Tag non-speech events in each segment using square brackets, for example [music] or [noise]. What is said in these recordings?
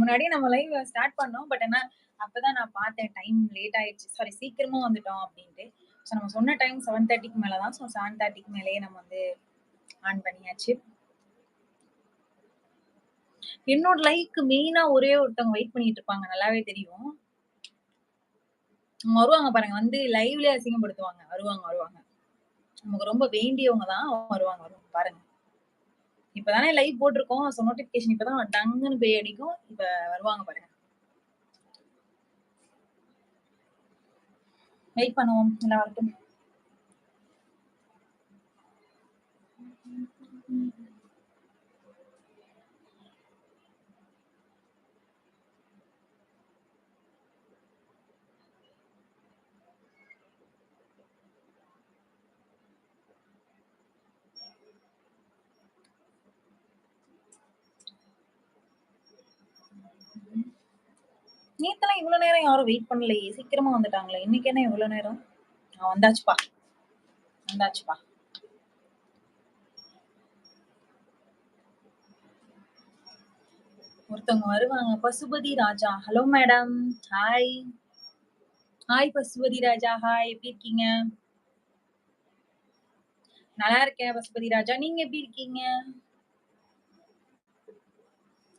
முன்னாடியே நம்ம live start பண்ணோம். பட் என்ன அப்பதான் நான் பார்த்தேன் டைம் லேட் ஆயிடுச்சு. சாரி சீக்கிரமா வந்துட்டோம் அப்படின்ட்டு ஸோ நம்ம சொன்ன டைம் 7:30க்கு மேல தான். ஸோ 7:30க்கு மேலயே நம்ம வந்து ஆன் பண்ணியாச்சு. என்னோட லைவ்க்கு மெயினா ஒரே ஒருத்தவங்க வெயிட் பண்ணிட்டு இருப்பாங்க. நல்லாவே தெரியும். அவங்க வருவாங்க பாருங்க. வந்து லைவ்லயே அசிங்கப்படுத்துவாங்க. வருவாங்க, வருவாங்க. நமக்கு ரொம்ப வேண்டியவங்க தான். வருவாங்க, வருவாங்க. பாருங்க. இப்பதானே லைவ் போட்டிருக்கோம் ஸோ நோட்டிபிகேஷன் இப்பதான் டங்குன்னு பேய் அடிக்கும். இப்ப வருவாங்க பாருங்க. வெயிட் பண்ணுவோம். எல்லாம் வரட்டும். நேத்தெல்லாம் இவ்ளோ நேரம் யாரும் வெயிட் பண்ணலையே! சீக்கிரமா வந்துட்டாங்களே! இன்னைக்கு என்ன இவ்வளவு நேரம்? ஆ வந்தாச்சுப்பா. வந்தாச்சுப்பா. ஒருத்தவங்க வருவாங்க. Pasupathi Raja. Hello madam. Hi. Hi Pasupathi Raja. Hi. எப்படி இருக்கீங்க? நல்லா இருக்கேன் பசுபதி ராஜா. நீங்க எப்படி இருக்கீங்க?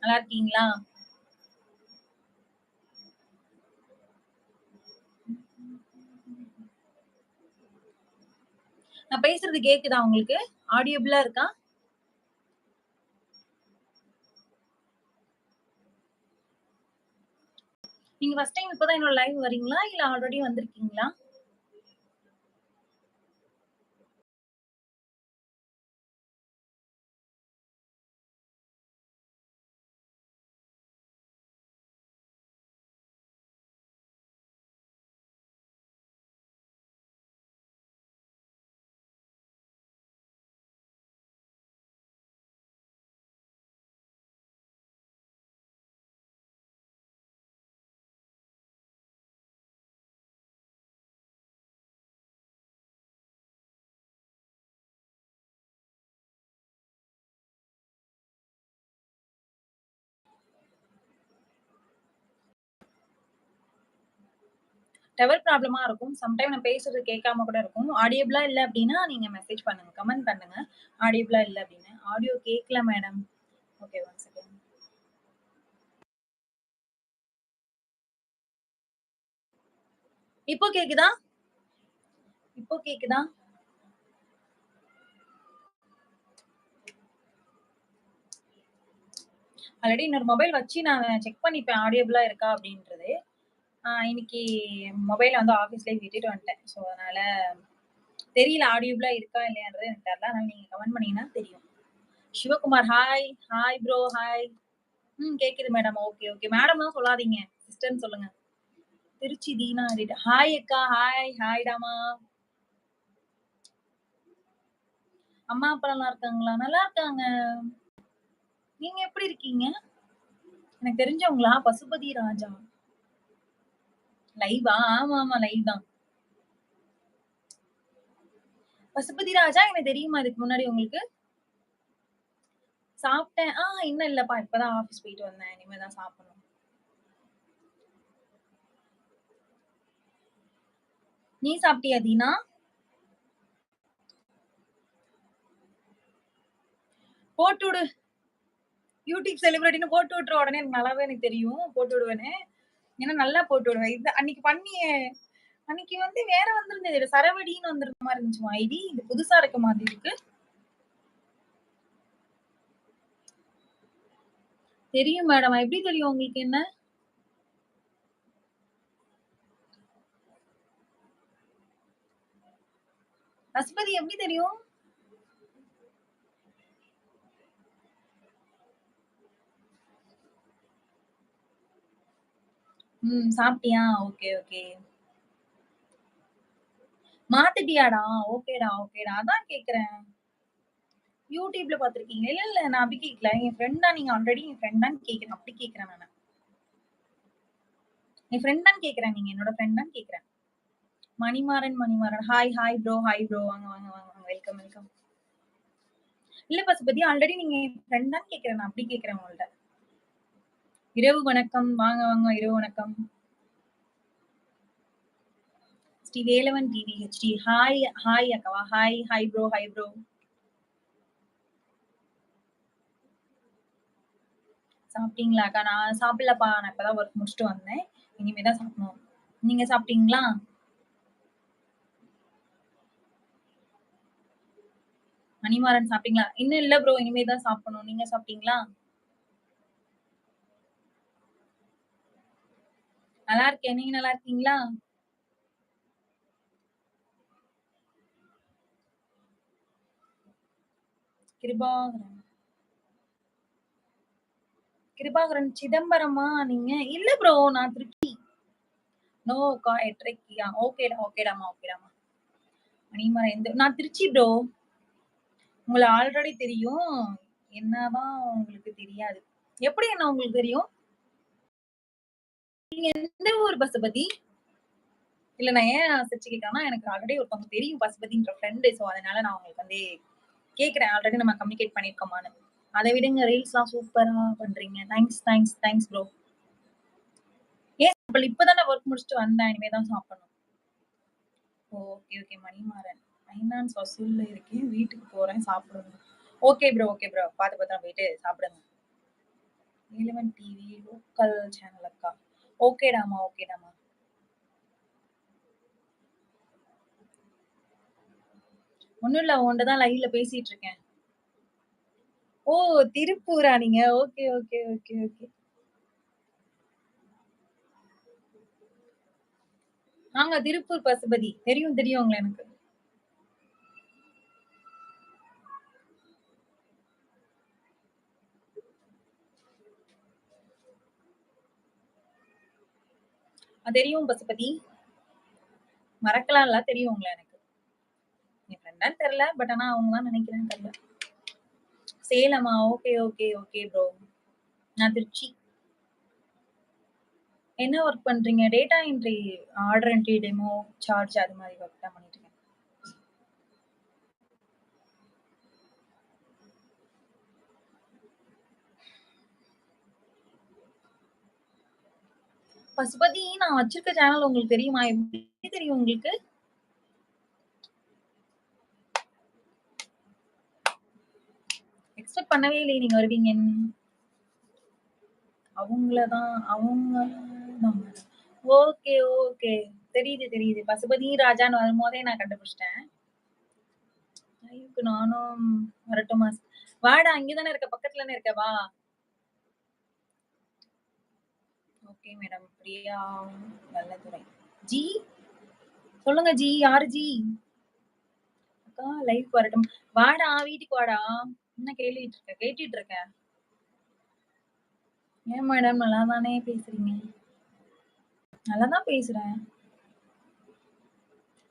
நல்லா இருக்கீங்களா? நான் பேசுறது கேக்குதா உங்களுக்கு? ஆடியபிளா இருக்கா? நீங்க ஃபர்ஸ்ட் டைம் இப்ப தான் என்னோட லைவ் வரீங்களா? இல்ல ஆல்ரெடி வந்திருக்கீங்களா? டவர் ப்ராப்ளமா இருக்கும். சம்டைம் நான் பேசுறது கேட்காம கூட இருக்கும். ஆடியபிளா இல்ல அப்படின்னா நீங்க மெசேஜ் பண்ணுங்க. கமெண்ட் பண்ணுங்க. ஆடியபிளா இல்ல அப்படின்னு ஆடியோ கேட்கல மேடம். Okay one second. இப்போ கேக்குதா? இப்போ கேக்குதா? ஆல்ரெடி இன்னொரு மொபைல் வச்சு நான் செக் பண்ணிப்பேன் ஆடியபிளா இருக்கா அப்படின்றது இன்னைக்கு மொபைல வந்து ஆஃபீஸ்லயே விட்டுட்டு வந்துட்டேன். ஸோ அதனால தெரியல ஆடியோபிளா இருக்கா இல்லையான்றது எனக்கு தெரியல. அதனால நீங்க கமெண்ட் பண்ணீங்கன்னா தெரியும். Sivakumar hi. Hi bro hi. ம் கேக்குது மேடம். Okay, okay. மேடம்லாம் சொல்லாதீங்க. சிஸ்டர்ன்னு சொல்லுங்க. திருச்சி தீனா ஹாய் அக்கா. ஹாய். ஹாய்டாமா. அம்மா, அப்பா நல்லா இருக்காங்களா? நல்லா இருக்காங்க. நீங்க எப்படி இருக்கீங்க? எனக்கு தெரிஞ்சவங்களா? பசுபதி ராஜா. லைவா? ஆமா, ஆமா. லைவ் தான். பசுபதி ராஜா எனக்கு தெரியுமா இதுக்கு முன்னாடி உங்களுக்கு? சாப்பிட்டேன். ஆஹ் இன்னும் இல்லப்பா. இப்பதான் ஆபீஸ் போயிட்டு வந்தேன். இனிமேதான் சாப்பிடணும். நீ சாப்பிட்டியா தீனா? போட்டு விடு. யூடியூப் செலிபிரிட்டின்னு போட்டு விட்டுற உடனே எனக்கு நல்லாவே எனக்கு தெரியும். போட்டு விடுவேன்னு. ஏன்னா நல்லா போட்டு விடுவேன். இது அன்னைக்கு பண்ணி அன்னைக்கு வந்து வேற வந்திருந்தது. சரவடின்னு வந்திருந்த மாதிரி இருந்துச்சு ஐடி. இது புதுசா இருக்க மாதிரி இருக்கு. தெரியும் மேடம். எப்படி தெரியும் உங்களுக்கு என்ன? அஸ்மதி எப்படி தெரியும்? ம். சாப்பிட்டியா? Okay, okay. மாத்திட்டியாடா? ஓகேடா, ஓகேடா. அதான் கேட்கிறேன். யூடியூப்ல பார்த்துருக்கீங்க. இல்ல, இல்ல. நான் அப்படி கேட்கல. என் ஃப்ரெண்ட் தான் நீங்க ஆல்ரெடி என் ஃப்ரெண்ட் தான்னு கேட்கிறேன். அப்படி கேட்கிறேன் நானு. என் ஃப்ரெண்ட் தான்னு கேட்கிறேன். நீங்க என்னோட ஃப்ரெண்ட் தான்னு கேட்கிறேன். Manimaran, Manimaran. Hi, hi bro, hi bro. வாங்க, வாங்க, வாங்க, வாங்க. Welcome, welcome. இல்ல பசுபதி ஆல்ரெடி நீங்க என் ஃப்ரெண்ட் தான்னு கேட்கிறேன். நான் அப்படி கேட்கிறேன் உங்கள்ட்ட. இரவு வணக்கம். வாங்க, வாங்க. இரவு வணக்கம். Sri Velavan TV HD. Hi, hi அக்காவா. Hi, hi bro, hi bro. சாப்பிட்டீங்களா அக்கா? நான் சாப்பிடலப்பா. நான் இப்பதான் ஒர்க் முடிச்சுட்டு வந்தேன். இனிமே தான் சாப்பிடணும். நீங்க சாப்பிட்டீங்களா? மணிமாறன் சாப்பிட்டீங்களா? இன்னும் இல்ல ப்ரோ. இனிமே தான் சாப்பிடணும். நீங்க சாப்பிட்டீங்களா? நல்லா இருக்கேன். நீங்க நல்லா இருக்கீங்களா? கிருபாகரன். கிருபாகரன் சிதம்பரமா நீங்க? இல்ல ப்ரோ. நான் திருச்சி. நோ அக்கா 8:30க்கியா? ஓகேடா, ஓகேடாமா ஓகேடாமா மணிமரம் எந்த நான் திருச்சி ப்ரோ. உங்கள ஆல்ரெடி தெரியும். என்னதான் உங்களுக்கு தெரியாது. எப்படி என்ன உங்களுக்கு தெரியும்? நீங்க எந்த ஊர் பசுபதி? இல்ல நான் ஏன் சிரிச்சு கேட்கிறேன்னா, எனக்கு ஆல்ரெடி ஒருத்தவங்க தெரியும் பசுபதின்ற ஃப்ரெண்டு. ஸோ, அதனால நான் உங்களுக்கு வந்து கேட்கிறேன். ஆல்ரெடி நம்ம கம்யூனிகேட் பண்ணிருக்கோமான்னு அதை விடுங்க ரீல்ஸ்லாம் சூப்பரா பண்றீங்க. Thanks, thanks, thanks bro. ஏன் சாப்பிடல? இப்பதானே ஒர்க் முடிச்சுட்டு வந்தேன். இனிமே தான் சாப்பிடணும். Okay, okay. மணிமாறன். ஃபைனான்ஸ் வசூல்ல இருக்கேன். வீட்டுக்கு போறேன் சாப்பிடணும். Okay bro, okay bro. பார்த்து பார்த்து போயிட்டு சாப்பிடுங்க. வேலவன் டிவி லோக்கல் சேனல் அக்கா. ஓகேடாமா ஓகேடாமா ஒன்றும் இல்லை உன்ட்ட தான் லைவ்ல பேசிட்டு இருக்கேன். ஓ! திருப்பூரா நீங்க? Okay, okay, okay, okay. ஆங்க திருப்பூர் பசுபதி. தெரியும், தெரியும் உங்களை எனக்கு. தெரியும் பசுபதி. மறக்கலாம்ல தெரியும் உங்களை எனக்கு. என் ஃப்ரெண்டான்னு தெரியல. பட் ஆனா அவங்க தான் நினைக்கிறேன் தெரியல. சேலமா? Okay, okay, okay bro. நான் திருச்சி. என்ன ஒர்க் பண்றீங்க? Data entry, order entry, demo, charge அது மாதிரி ஒர்க் தான் பண்ணிட்டு இருக்கேன். பசுபதி நான் வச்சிருக்க சேனல் உங்களுக்கு தெரியுமா? எப்படி தெரியும் உங்களுக்கு? எக்ஸ்பெக்ட் பண்ணவே இல்லையே நீங்க வருவீங்கன்னு. அவங்களதான் அவங்க ஓகே, ஓகே. தெரியுது, தெரியுது. பசுபதி ராஜான்னு வரும்போதே நான் கண்டுபிடிச்சிட்டேன் நானும் வரட்டுமா? வாடா இங்க இருக்க. பக்கத்துல தானே இருக்க. வா. Okay madam. பிரியா வல்லதுரை ஜி? சொல்லுங்க ஜி. யாரு ஜி? அக்கா லைவ் வரட்டும். வாடா வீட்டுக்கு வாடா. என்ன கேள்விட்டு இருக்க? கேட்டுட்டு இருக்கேன். ஏன் மேடம் நல்லா தானே பேசுறீங்க? நல்லா தான் பேசுறேன்.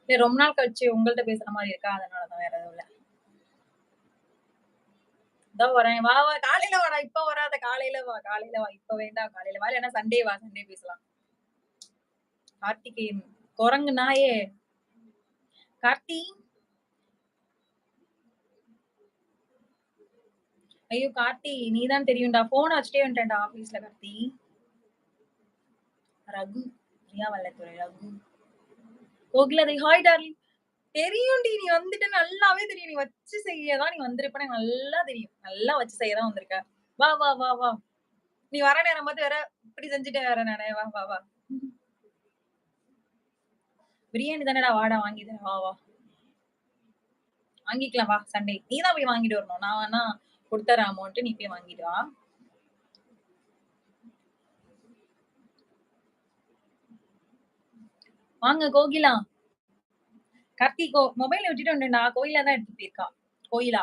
இல்ல ரொம்ப நாள் கழிச்சு உங்கள்ட்ட பேசுற மாதிரி இருக்கா? அதனாலதான் வேற எதுவும் இல்லை தான் வரேன். வா, வா. காலையில வாடா. இப்ப வராத. காலையில வா. காலையில வா. இப்ப வேண்டாம். காலையில வா. இல்லைன்னா சண்டே வா. சண்டே பேசலாம். கார்த்திகேயன். குரங்கு நாயே. கார்த்தி. ஐயோ! கார்த்தி நீ தான் தெரியும்டா. போன் வச்சுட்டே வந்துட்டேன்டா ஆஃபீஸ்ல கார்த்தி. ரகு. பிரியா வல்லத்துறை. ரகு. கோகிலதை. Hi darling. தெரியும்டி. நீ வந்துட்டு நல்லாவே தெரியும். நீ வச்சு செய்யதான் நீ வந்திருப்ப எனக்கு நல்லா தெரியும். நல்லா வச்சு செய்யதான் வந்திருக்க. வா, வா, வா, வா. நீ வர நேரம் பார்த்து வேற இப்படி செஞ்சுட்டே வேற நானே வா, வா, வா. பிரியாணி தானடா வாடா வாங்கி தரேன். வா, வா. வாங்கிக்கலாம் வா சண்டே. நீ தான் போய் வாங்கிட்டு வரணும். நான் வேணா குடுத்துறேன் அமௌண்ட். நீ போய் வாங்கிட்டு வா. வாங்க கோகிலா. கார்த்தி கோ மொபைல விட்டுட்டு நான் கோயிலா தான் எடுத்து போயிருக்கான் கோயிலா.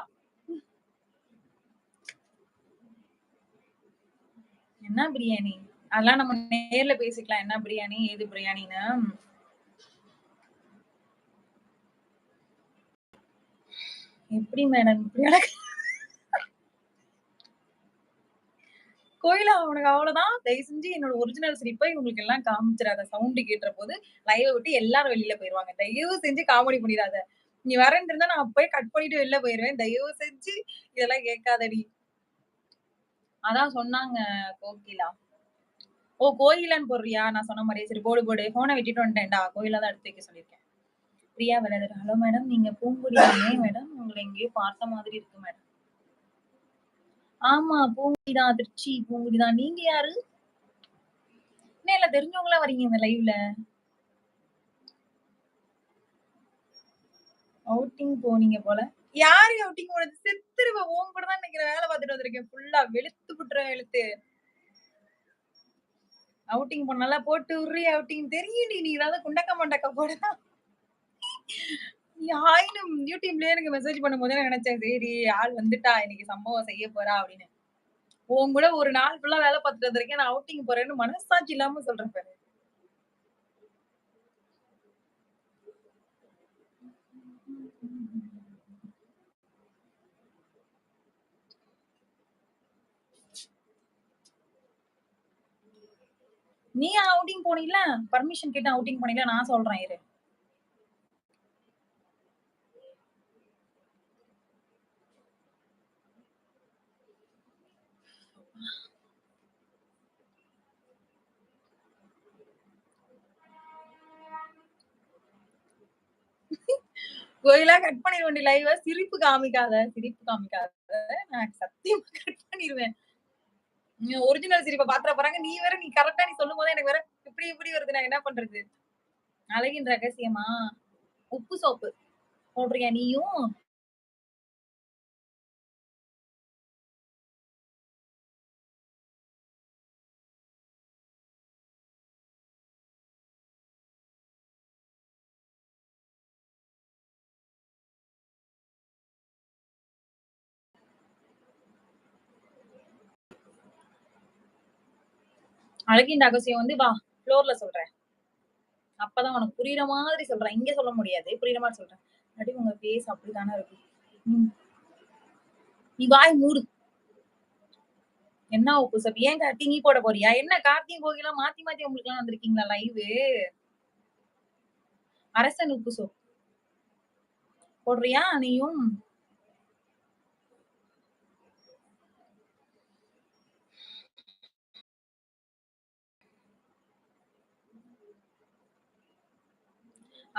என்ன பிரியாணி? அதெல்லாம் நம்ம நேர்ல பேசிக்கலாம். என்ன பிரியாணி? ஏது பிரியாணின்னு. எப்படி மேடம் இப்படி எனக்கு கோயில அவனுக்கு அவ்வளவுதான் தயவு செஞ்சு என்னோட ஒரிஜினல் சிரிப்பை உங்களுக்கு எல்லாம் காமிச்சிடாத சவுண்ட் கேட்ட போது லைவை விட்டு எல்லாரும் வெளியில போயிருவாங்க. தயவு செஞ்சு காமெடி பண்ணிடாத. நீ வரேன் இருந்தா நான் அப்பயே கட் பண்ணிட்டு வெளில போயிருவேன். தயவு செஞ்சு இதெல்லாம் கேட்காதடி. அதான் சொன்னாங்க கோகிலா. ஓ! கோயிலன்னு போடுறியா? நான் சொன்ன மாதிரியே சரி போடு, போடு. போனை விட்டுட்டு வந்துட்டேன்டா. கோயில்ல தான் எடுத்து வைக்க சொல்லியிருக்கேன். பிரியா விளையாடுற ஹலோ மேடம். நீங்க பூங்கொடி மேடம்? உங்களை எங்கேயோ பார்த்த மாதிரி இருக்கு மேடம். ஆமா. பூங்குடி அதிர்ச்சி திருச்சி நீங்க யாரு? என்ன எல்லாம் தெரிஞ்சவங்களா வரீங்க இந்த லைவ்ல? அவுட்டிங் போனீங்க போல. யாரு அவுட்டிங் போனது? செத்துருவேன். ஓம் கூட தான் நினைக்கிற வேலை பார்த்துட்டு வந்திருக்கேன். ஃபுல்லா வெளுத்து விட்டுற வெளுத்து. அவுட்டிங் போனால போட்டு உர்றி அவுட்டிங் தெரியும் நீ ஏதாவது குண்டக்க மண்டக்க போடலாம் ஹாய்ன்னு யூடியூப்லயே எனக்கு மெசேஜ் பண்ணும்போது நான் நினைச்சேன். சரி ஆள் வந்துட்டா. இன்னைக்கு சம்பவம் செய்ய போறா அப்படின்னு. உன் கூட ஒரு நாள் ஃபுல்லா வேலை பார்த்துட்டு வந்திருக்கேன். நான் அவுட்டிங் போறேன்னு மனசாட்சி இல்லாம சொல்றேன் பாரு. நீ அவுட்டிங் போனீங்களா பர்மிஷன் கேட்டு அவுட்டிங் போனீங்களா நான் சொல்றேன் இரு. கோயிலா கட் பண்ணிருவேன் லைவ. சிரிப்பு காமிக்காத. சிரிப்பு காமிக்காத. நான் சத்தியமா கட் பண்ணிருவேன். ஒரிஜினல் சிரிப்ப பாத்திர போறாங்க. நீ வேற நீ கரெக்டா நீ சொல்லும் போது எனக்கு வேற இப்படி இப்படி வருது. நான் என்ன பண்றது? அழகின் ரகசியமா? உப்பு சோப்பு. போடுறியா நீயும்? அழகின் ரகசியம் வந்து வா ஃப்ளோர்ல சொல்றேன். அப்பதான் உனக்கு புரியுற மாதிரி சொல்றேன். இங்க சொல்ல முடியாது. புரியுற மாதிரி சொல்றேன். அப்படி உங்க பேஸ் அப்படிதானே இருக்கு. நீ வாய் மூடு. என்ன உப்பு சப் ஏன் கார்த்தி நீ போட போறியா? என்ன கார்த்தியும் கோகிலா மாத்தி மாத்தி உங்களுக்கு எல்லாம் வந்திருக்கீங்களா லைவு? அரசன் உப்பு சோப். போடுறியா நீயும்?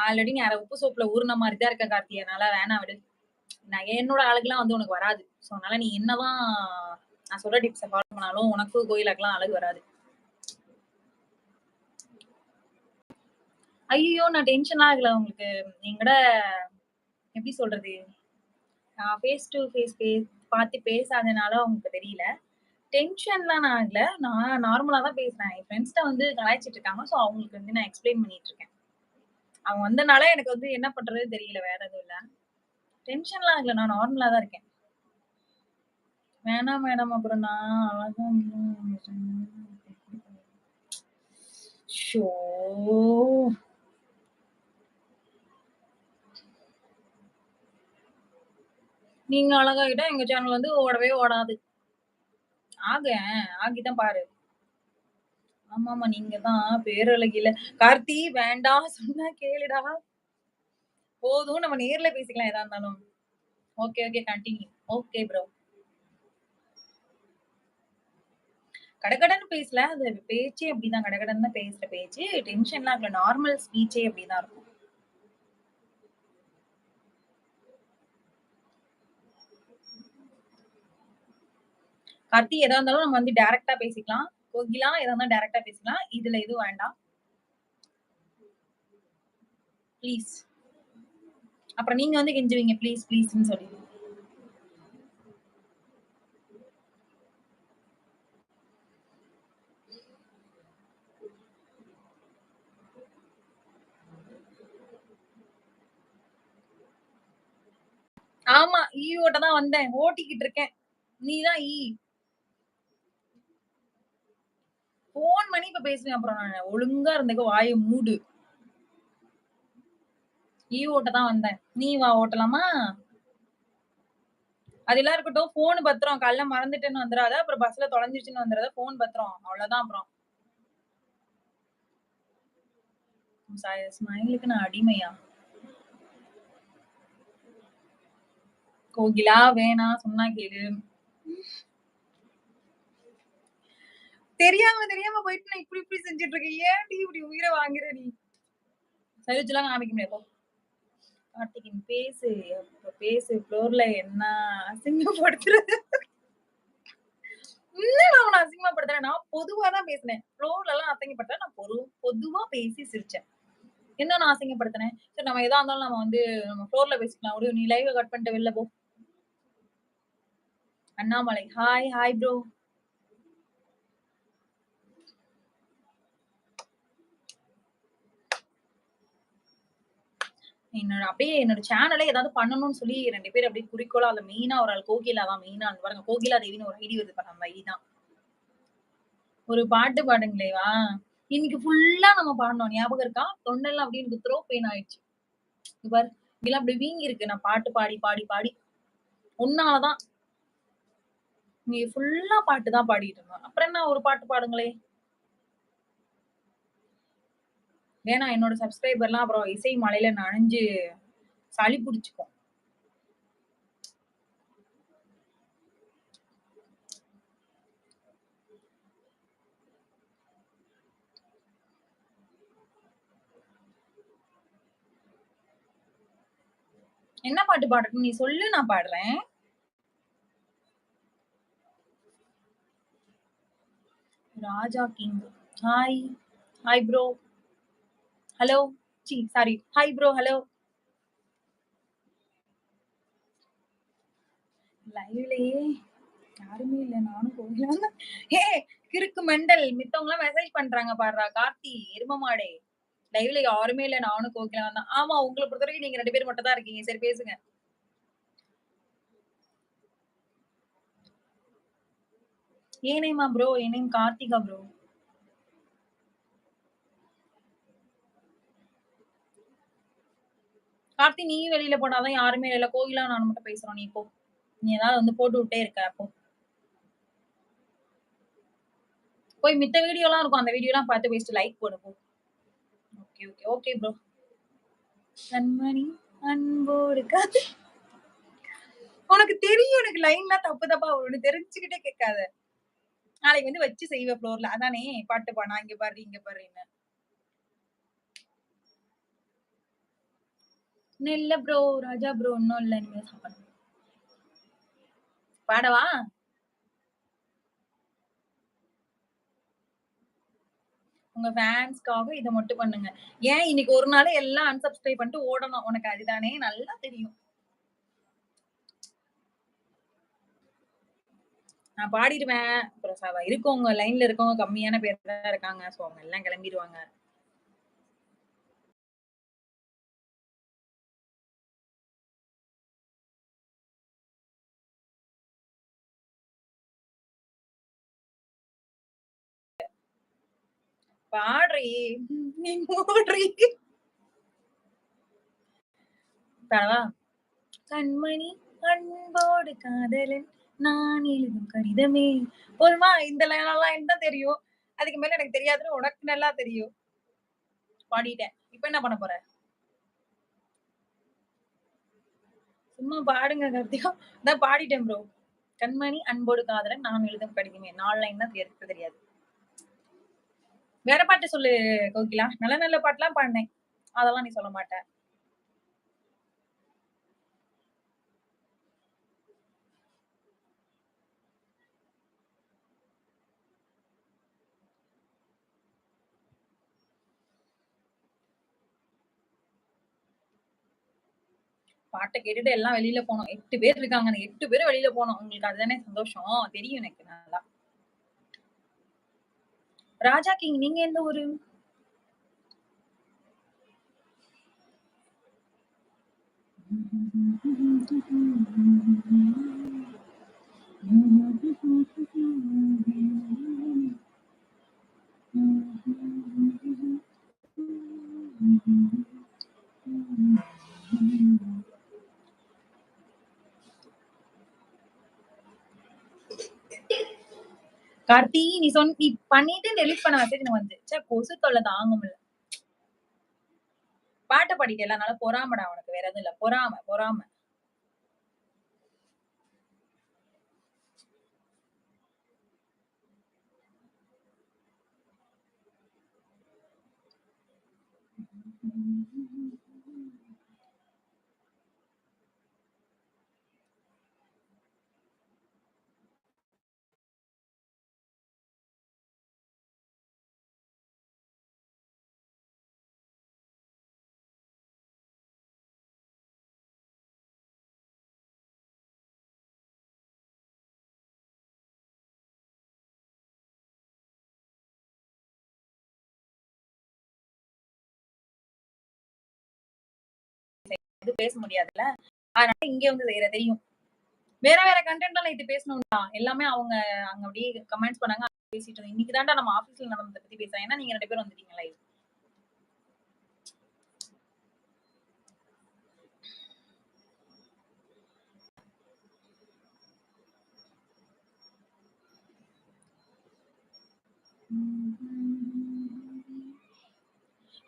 ஆல்ரெடி நீ அரை உப்பு சோப்புல ஊர்ன மாதிரி தான் இருக்க கார்த்தி. அதனால வேணாம் விடு. நான் என்னோட அழகுலாம் வந்து உனக்கு வராது. ஸோ அதனால நீ என்னதான் நான் சொல்ற டிப்ஸ ஃபாலோ பண்ணாலும் உனக்கு கோயிலாக்கெல்லாம் அழகு வராது. ஐயோ நான் டென்ஷன் ஆகல உங்களுக்கு. என்கூட எப்படி சொல்றது? நான் ஃபேஸ் டு ஃபேஸ் பேஸ் பார்த்து பேசாதனால உங்களுக்கு தெரியல. டென்ஷன்லாம் நான் ஆகல. நான் நார்மலாக தான் பேசுகிறேன் என் ஃப்ரெண்ட்ஸ்ட்ட வந்து கலாய்ச்சிட்டு இருக்காங்க. ஸோ அவங்களுக்கு வந்து நான் எக்ஸ்ப்ளைன் பண்ணிட்டு இருக்கேன். அவங்க வந்தனால எனக்கு வந்து என்ன பண்றது தெரியல. வேற எதுவும் இல்ல. டென்ஷன்லாம் ஆகல. நான் நார்மலா தான் இருக்கேன். வேணாம் மேடம். அப்புறம் நான் அழகா ஷோ! நீங்க அழகாகிட்டா எங்க சேனல் வந்து ஓடவே ஓடாது. ஆகேன். ஆகிதான் பாரு. ஆமாமா. நீங்க தான் பேரழகில கார்த்தி வேண்டாம் சொன்னா கேளுடா. போதும் நம்ம நேர்ல பேசிக்கலாம் எதா இருந்தாலும். Okay, okay. Continue okay bro. கடகடன்னு பேசல. அது பேச்சே அப்படிதான். கடகடன்னு தான் பேசுற பேச்சு. டென்ஷன்லாம் இருக்கல நார்மல் ஸ்பீச்சே அப்படிதான் இருக்கும். கார்த்தி எதா இருந்தாலும் நம்ம வந்து டைரக்டா பேசிக்கலாம். கோகிலா எதா டைரக்டா டைரக்ட்டா பேசிக்கலாம். இதுல எதுவும் வேண்டாம். ப்ளீஸ். அப்புறம் நீங்க வந்து கெஞ்சுவீங்க ப்ளீஸ், ப்ளீஸ்னு சொல்லி. ஆமா. ஈ ஓட்ட தான் வந்தேன். ஓட்டிக்கிட்டு இருக்கேன். நீ தான் ஈ. E. பண்ணி இப்ப பேசுவேன் அப்புறம் நான் ஒழுங்கா இருந்துக்க வாய மூடு. ஈ ஓட்ட தான் வந்தேன். நீ வா ஓட்டலாமா? அதெல்லாம் இருக்கட்டும். போன் பத்திரம். காலைல மறந்துட்டேன்னு வந்துடாத அப்புறம் பஸ்ல தொலைஞ்சிருச்சுன்னு வந்துடாத போன் பத்திரம். அவ்வளவுதான் அப்புறம். ஸ்மைலுக்கு நான் அடிமையா? கோகிலா வேணாம். சொன்னா கேளு. தெரியாம தெரியாம போயிட்டு நான் இப்படி இப்படி செஞ்சுட்டு இருக்கேன் ஏன்டி இப்படி உயிரை வாங்குற நீ? சைலஜெல்லாம் காமிக்க முடியாது. கார்த்திகின் பேசு. பேசு. ஃப்ளோர்ல என்ன அசிங்கப்படுத்துறது இன்னும் நான் உன்னை அசிங்கப்படுத்துறேன். நான் பொதுவா தான் பேசினேன். ஃப்ளோர்ல எல்லாம் அசிங்கப்படுத்துறேன் நான் பொது பொதுவா பேசி சிரிச்சேன். என்ன நான் அசிங்கப்படுத்தினேன்? சரி நம்ம எதா இருந்தாலும் நம்ம வந்து நம்ம ஃப்ளோர்ல பேசிக்கலாம். விடு நீ லைவ் கட் பண்ணிட்டு வெளில போ. அண்ணாமலை. ஹாய் ஹாய் ப்ரோ என்னோட அப்படியே என்னோட சேனலே ஏதாவது பண்ணணும்னு சொல்லி ரெண்டு பேர் அப்படியே குறிக்கோளா அதுல மெயினா ஒரு ஆள் கோகிலா தான் மெயினா பாருங்க. கோகிலா தேவின்னு ஒரு ஐடி வருது பாருங்க அந்த ஐடி தான். ஒரு பாட்டு பாடுங்களேவா? இன்னைக்கு ஃபுல்லா நம்ம பாடணும். ஞாபகம் இருக்கா? தொண்டெல்லாம் அப்படியே எனக்கு த்ரோ பெயின் ஆயிடுச்சு. பாரு இதெல்லாம் அப்படி வீங்கி இருக்கு நான் பாட்டு பாடி பாடி பாடி. உன்னாலதான் நீ ஃபுல்லா பாட்டு தான் பாடிட்டு இருந்தோம். அப்புறம் என்ன ஒரு பாட்டு பாடுங்களேன் ஏன்னா என்னோட சப்ஸ்கிரைபர்லாம் அப்புறம் இசை மலையில நனைஞ்சு சளி பிடிச்சிக்கும். என்ன பாட்டு பாடட்டும் நீ சொல்லு நான் பாடுறேன். Raja king. Hi hi bro hello C sorry hi bro hello லைவ்லயே யாருமே இல்ல. நானும் போகலாம் ஏ கிறுக்கு மெண்டல். மித்தவங்க எல்லாம் மெசேஜ் பண்றாங்க பாடுறா கார்த்தி எரும மாடே. லைவ்ல யாருமே இல்ல. நானும் கோகிலாம் தான் ஆமா உங்களை பொறுத்த வரைக்கும் நீங்க ரெண்டு பேர் மட்டும் தான் இருக்கீங்க. சரி பேசுங்க. ஏனேமா ப்ரோ ஏனேம் கார்த்திகா ப்ரோ கார்த்தி நீ வெளியில போனாதான் யாருமே இல்ல. கோயிலா நான் மட்டும் பேசுறோம். நீ இப்போ நீ ஏதாவது வந்து போட்டு விட்டே இருக்க அப்போ போய் மித்த வீடியோலாம் இருக்கும். அந்த வீடியோலாம் பார்த்து பேசிட்டு லைக் போடுவோம் ஓகே ஓகே ஓகே ப்ரோ கண்மணி அன்போடு காத்து உனக்கு தெரியும் எனக்கு லைன்லாம் தப்பு தப்பா ஒன்று தெரிஞ்சுக்கிட்டே கேட்காத. நாளைக்கு வந்து வச்சு செய்வேன் ஃப்ளோர்ல அதானே பாட்டு பாடா இங்க பாரு இங்க பாருன்னு. இல்ல ப்ரோ ராஜா ப்ரோ ஒன்னும் இல்ல. இனிமே சாப்பிடணும். பாடவா? உங்க ஃபேன்ஸ்க்காக இதை மட்டும் பண்ணுங்க. ஏன் இன்னைக்கு ஒரு நாள் எல்லாம் அன்சப்ஸ்கிரைப் பண்ணிட்டு ஓடணும்? உனக்கு அதுதானே? நல்லா தெரியும். நான் பாடிடுவேன். அப்புறம் இருக்கவங்க லைன்ல இருக்கவங்க கம்மியான பேர் தான் இருக்காங்க. ஸோ அவங்க எல்லாம் கிளம்பிடுவாங்க. பாடுறி நீ மூடுறி. பாடவா கண்மணி அன்போடு காதலன் நான் எழுதும் கடிதமே. போதுமா? இந்த லைனெல்லாம் என்ன தெரியும்? அதுக்கு மேல எனக்கு தெரியாதுன்னு உனக்கு நல்லா தெரியும். பாடிட்டேன். இப்ப என்ன பண்ண போற? சும்மா பாடுங்க கார்த்திகா. இதான் பாடிட்டேன் ப்ரோ கண்மணி அன்போடு காதலன் நான் எழுதும் கடிதமே. நாலு லைன் தான் தெரியாது. வேற பாட்டு சொல்லு கோகிலா. நல்ல நல்ல பாட்டுலாம் பாடினேன். அதெல்லாம் நீ சொல்ல மாட்ட. பாட்டை கேட்டுட்டு எல்லாம் வெளியில போனோம். எட்டு பேர் இருக்காங்க. எட்டு பேரும் வெளியில போனோம். உங்களுக்கு அதுதானே சந்தோஷம். தெரியும் எனக்கு நல்லா. ராஜா கிங் நீங்க எந்த ஊரு Mm-hmm. [laughs] கார்த்தி நீ சொன்ன நீ பண்ணிட்டு டெலிட் பண்ண வச்சுட்டு எனக்கு வந்து சே கொசு தொல்லை தாங்க முடியல பாட்டை படிக்கல அதனால பொறாமடா உனக்கு வேற எதுவும் இல்ல பொறாம பொறாம Mm-hmm. இது பேச முடியாதுல்ல. அதனால இங்க வந்து வேற தெரியும். வேற வேற கன்டென்ட்லாம் இது பேசணும்டா. எல்லாமே அவங்க அங்க அப்படியே கமெண்ட்ஸ் பண்ணாங்க. பேசிட்டு இருந்தோம். இன்னைக்கு தான்டா நம்ம ஆபீஸ்ல நடந்தத பத்தி பேசுறோம் ஏன்னா நீங்க ரெண்டு பேரும் வந்துட்டீங்க லைவ்.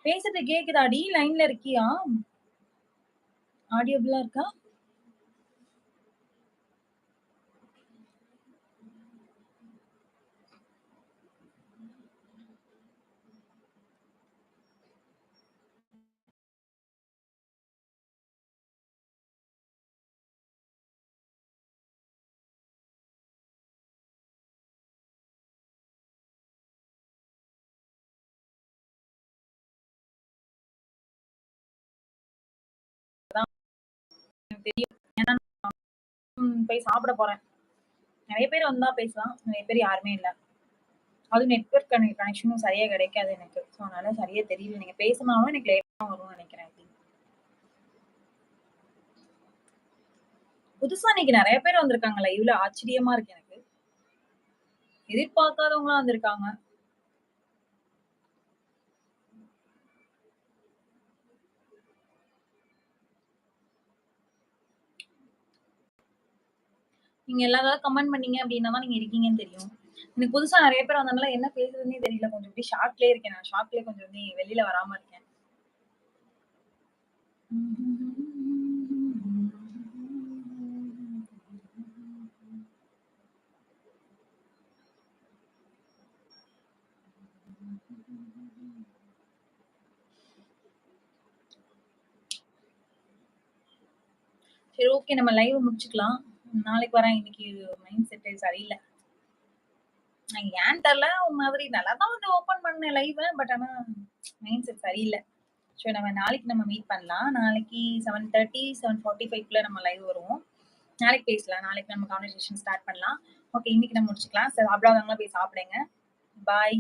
பேசுறது கேக்குதாடி? லைன்ல இருக்கியா? ஆடியபிளா இருக்கா? எனக்கு தெரியும். ஏன்னா போய் சாப்பிட போறேன். நிறைய பேர் வந்தா பேசலாம். நிறைய பேர் யாருமே இல்லை அதுவும் நெட்வொர்க் கனெக்ஷனும் சரியா கிடைக்காது எனக்கு. ஸோ அதனால சரியா தெரியல. நீங்க பேசினாலும் எனக்கு லேட்டா வரும்னு நினைக்கிறேன் புதுசா இன்னைக்கு நிறைய பேர் வந்திருக்காங்க லைவ்ல. ஆச்சரியமா இருக்கு எனக்கு. எதிர்பார்க்காதவங்களா வந்திருக்காங்க. நீங்க எல்லாரும் கமெண்ட் பண்ணீங்க அப்படின்னா தான் நீங்க இருக்கீங்கன்னு தெரியும். எனக்கு புதுசா நிறைய பேர் வந்தனால என்ன பேசுறதுன்னே தெரியல. கொஞ்சம் அப்படியே ஷாக்லயே இருக்கேன் நான். ஷாக்லயே கொஞ்சம் வந்து வெளியில வராம இருக்கேன். சரி ஓகே நம்ம லைவ் முடிச்சுக்கலாம். நாளைக்கு வரேன். இன்னைக்கு மைண்ட் செட்டே சரியில்லை ஏன் தெரில ஒரு மாதிரி நல்லா தான் வந்து ஓப்பன் பண்ணேன் லைவ் பட் ஆனா மைண்ட் செட் சரியில்லை ஸோ நம்ம நாளைக்கு நம்ம மீட் பண்ணலாம். நாளைக்கு 7:30, 7:45க்குள்ள நம்ம லைவ் வருவோம். நாளைக்கு பேசலாம். நாளைக்கு நம்ம கான்வர்சேஷன் ஸ்டார்ட் பண்ணலாம். ஓகே இன்னைக்கு நம்ம முடிச்சுக்கலாம். சாப்பிடாதவங்கலாம் போய் சாப்பிடுங்க. பாய்.